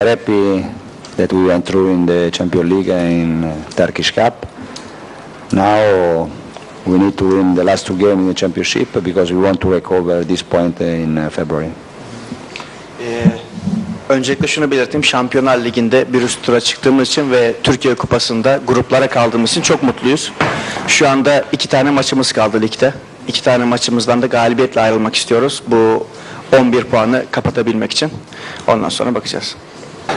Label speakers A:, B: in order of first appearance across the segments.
A: happy that we went through in the Champions League and uh, Turkish Cup. Now we need to win the last two games in the championship because we want to recover this point in uh, February.
B: Ee, öncelikle şunu belirteyim. Şampiyonlar Ligi'nde bir üst tura çıktığımız için ve Türkiye Kupası'nda gruplara kaldığımız için çok mutluyuz. Şu anda iki tane maçımız kaldı ligde. İki tane maçımızdan da galibiyetle ayrılmak istiyoruz. Bu 11 puanı kapatabilmek için. Ondan sonra bakacağız.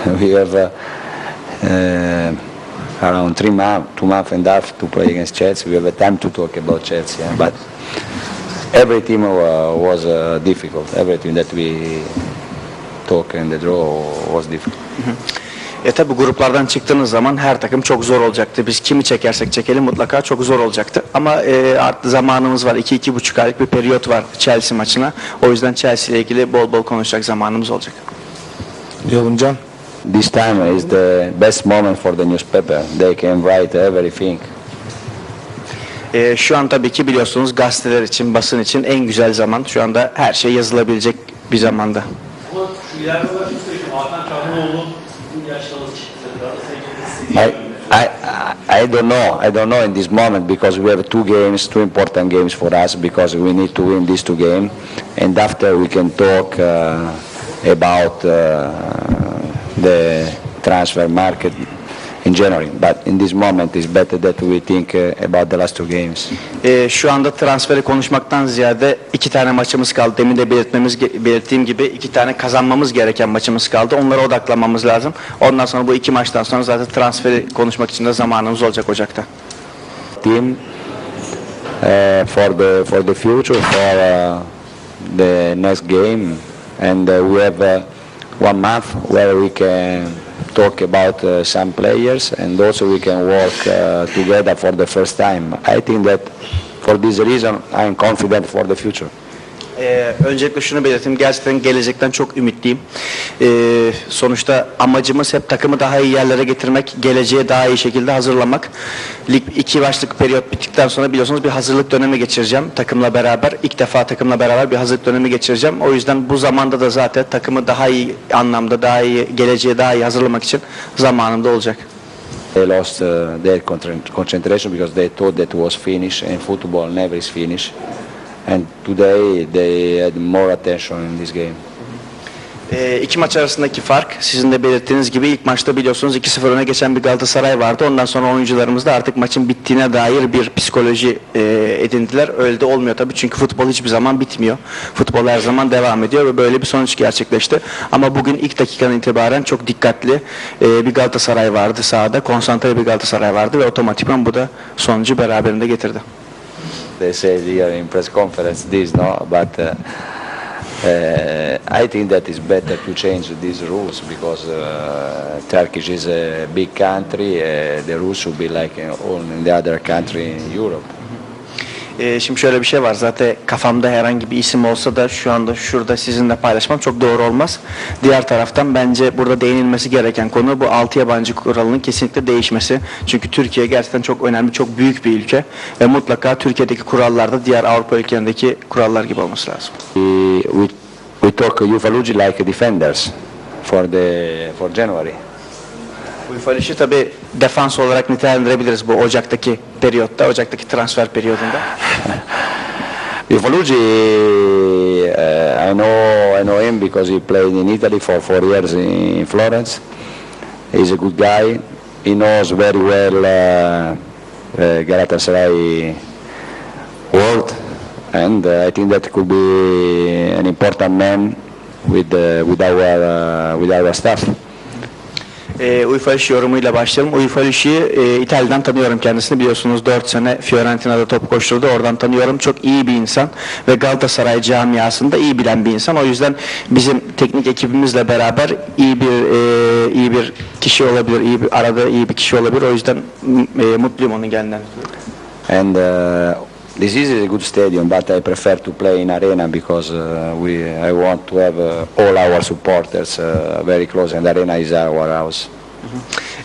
A: we have uh, uh, around three months, two months and a half to play against Chelsea. We have a time to talk about Chelsea, yeah? but every team uh, was uh, difficult. Every team that we talk and the draw was difficult.
B: E tabi gruplardan çıktığınız zaman her takım çok zor olacaktı. Biz kimi çekersek çekelim mutlaka çok zor olacaktı. Ama e, artık zamanımız var. 2-2,5 aylık bir periyot var Chelsea maçına. O yüzden Chelsea ile ilgili bol bol konuşacak zamanımız olacak.
C: Yalıncan.
A: This time is the best moment for the newspaper. They can write everything.
B: E, şu an tabii ki biliyorsunuz gazeteler için, basın için en güzel zaman. Şu anda her şey yazılabilecek bir zamanda.
D: Ama şu ileride olarak. Hakan
A: I, I, I don't know. I don't know in this moment because we have two games, two important games for us because we need to win these two games, and after we can talk uh, about uh, the transfer market in January. But in this moment, it's better that we think uh, about the last two games.
B: E, şu anda transferi konuşmaktan ziyade iki tane maçımız kaldı. Demin de belirtmemiz, belirttiğim gibi iki tane kazanmamız gereken maçımız kaldı. Onlara odaklanmamız lazım. Ondan sonra bu iki maçtan sonra zaten transferi konuşmak için de zamanımız olacak Ocak'ta.
A: Team uh, for the for the future for uh, the next game, and uh, we have uh, one month where we can talk about uh, some players and also we can work uh, together for the first time. I think that for this reason I am confident for the future.
B: Ee, öncelikle şunu belirteyim. Gerçekten gelecekten çok ümitliyim. Ee, sonuçta amacımız hep takımı daha iyi yerlere getirmek, geleceğe daha iyi şekilde hazırlamak. Lig iki başlık periyot bittikten sonra biliyorsunuz bir hazırlık dönemi geçireceğim takımla beraber. İlk defa takımla beraber bir hazırlık dönemi geçireceğim. O yüzden bu zamanda da zaten takımı daha iyi anlamda, daha iyi, geleceğe daha iyi hazırlamak için zamanımda olacak.
A: They lost uh, their concent- concentration because they thought that was finished and football never is finished. And today they had more attention in this game.
B: Ee, iki maç arasındaki fark sizin de belirttiğiniz gibi ilk maçta biliyorsunuz 2-0 öne geçen bir Galatasaray vardı. Ondan sonra oyuncularımız da artık maçın bittiğine dair bir psikoloji e, edindiler. Öyle de olmuyor tabii çünkü futbol hiçbir zaman bitmiyor. Futbol her zaman devam ediyor ve böyle bir sonuç gerçekleşti. Ama bugün ilk dakikadan itibaren çok dikkatli e, bir Galatasaray vardı sahada. Konsantre bir Galatasaray vardı ve otomatikman bu da sonucu beraberinde getirdi.
A: They said here in press conference this, no, but uh, uh, I think that it's better to change these rules because uh, Turkish is a big country. Uh, the rules should be like in all in the other country in Europe.
B: Ee, şimdi şöyle bir şey var zaten kafamda herhangi bir isim olsa da şu anda şurada sizinle paylaşmam çok doğru olmaz. Diğer taraftan bence burada değinilmesi gereken konu bu 6 yabancı kuralının kesinlikle değişmesi. Çünkü Türkiye gerçekten çok önemli, çok büyük bir ülke ve mutlaka Türkiye'deki kurallar da diğer Avrupa ülkelerindeki kurallar gibi olması lazım.
A: We we, talk Ufalugi like defenders for the for January.
B: Uyfaliş'i tabi defans olarak nitelendirebiliriz bu Ocak'taki periyotta, Ocak'taki transfer periyodunda.
A: Ufalugi, uh, I know I know him because he played in Italy for four years in Florence. He's a good guy. He knows very well uh, uh, Galatasaray world, and uh, I think that could be an important man with uh, with our uh, with our staff.
B: E, Uyfalişi yorumuyla başlayalım. Uyfalişi e, İtalya'dan tanıyorum kendisini. Biliyorsunuz 4 sene Fiorentina'da top koşturdu. Oradan tanıyorum. Çok iyi bir insan ve Galatasaray camiasında iyi bilen bir insan. O yüzden bizim teknik ekibimizle beraber iyi bir e, iyi bir kişi olabilir. iyi bir arada iyi bir kişi olabilir. O yüzden e, mutluyum onun geldiğinden.
A: And uh, this is a good stadium, but I prefer to play in arena because uh, we I want to have uh, all our supporters uh, very close, and arena is our house.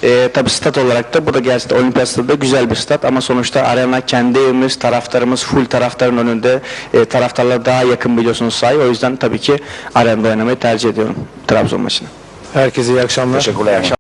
B: E, tabii stat olarak da bu da gerçekten olimpiyat stadı da güzel bir stat ama sonuçta arena kendi evimiz, taraftarımız full taraftarın önünde e, taraftarlara daha yakın biliyorsunuz sahayı. O yüzden tabii ki arenada oynamayı tercih ediyorum Trabzon maçını.
C: Herkese iyi akşamlar.
A: Teşekkürler.